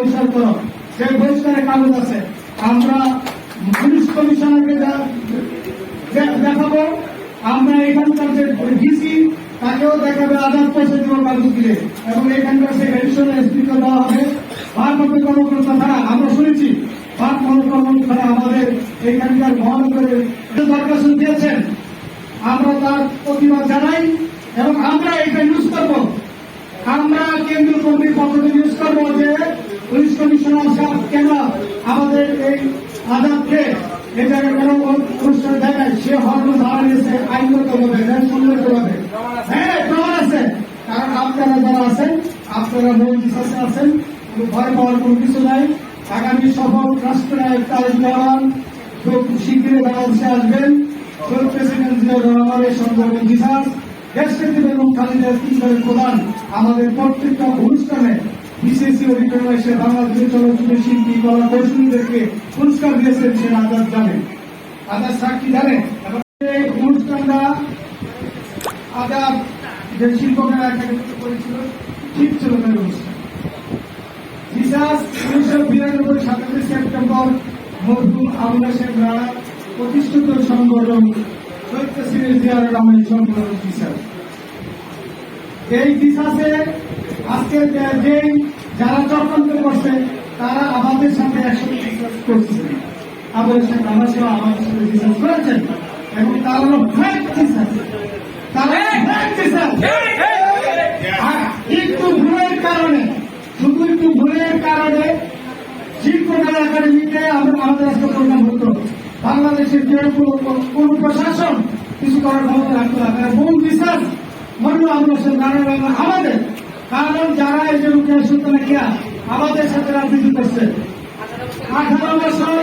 বহিষ্কার করো। সেই বহিষ্কারের কাগজ আছে। আমরা পুলিশ কমিশনারকে দেখাবো, আমরা এখানকার যে ডিসি তাকেও দেখাবে আজাদ পৌঁছে দিব কাগজ দিয়ে এবং এখানকার সেই এডিশনাল এসপিকে দেওয়া হবে, ভারপ্রাপ্ত কর্মকর্তা তারা আমরা শুনেছি, ভারপ্রাপ্ত কর্মকর্তা আমাদের এখানকার মহানগরের দরখাস্ত দিয়েছেন, আমরা তার প্রতিবাদ জানাই এবং আমরা এটা ইউজ করব। আমরা কেন্দ্রীয় পক্ষ থেকে ইউজ করব যে পুলিশ কমিশনার সাহেব, কেন আমাদের এই আজাদকে এটা কেন অনুষ্ঠান দেখায় সে হর্ম ধারা নিয়েছে? আইনগত ভাবে ন্যায়সঙ্গত ভাবে। হ্যাঁ প্রমাণ আছে। কারণ আপনারা যারা আছেন, আপনারা মূল বিশ্বাসে আছেন, কোনো ভয় পাওয়ার কোনো কিছু নাই। আগামী সফল রাষ্ট্রনায়ক তারেক রহমান খুব শীঘ্রই বাংলাদেশে আসবেন। শহীদ প্রেসিডেন্ট জিয়াউর রহমানের সন্দেহ বিশ্বাস দেশনেত্রী বেগম খালেদা জিয়ার প্রধান আমাদের প্রত্যেকটা অনুষ্ঠানে বাংলাদেশের শিল্পী কলা কৌশলীদেরকে পুরস্কার দিয়েছেন সে আজাদ জানে আজাদ সাক্ষী জানে আজাদ যে শিল্পকেরা করেছিল, ঠিক ছিল অনুষ্ঠান। উনিশশো বিরানব্বই সাতাশে সেপ্টেম্বর মরহুম শেখ রানা প্রতিষ্ঠিত সংগঠন রহমানের সংগঠন এই বিশ্বাসে আজকে যে- যারা চক্রান্ত করছে তারা আমাদের সাথে একসাথে করছে। আমাদের সাথে আমার সেবা আমাদের সাথে বিশ্বাস করেছেন এবং তারা বিশ্বাস একটু ভুলের কারণে, শুধু একটু ভুলের কারণে শিল্পকলা একাডেমিতে আমাদের আজকে প্রোগ্রাম হতো বাংলাদেশের যে কোন প্রশাসন কিছু করার ক্ষমতা রাখতো না। কারণ মূল বিশ্বাস মনে আমাদের কারণ যারা এই যে রুকিয়া সুলতানা কিয়া আমাদের সাথে রাজনীতি করছে আঠারো বছর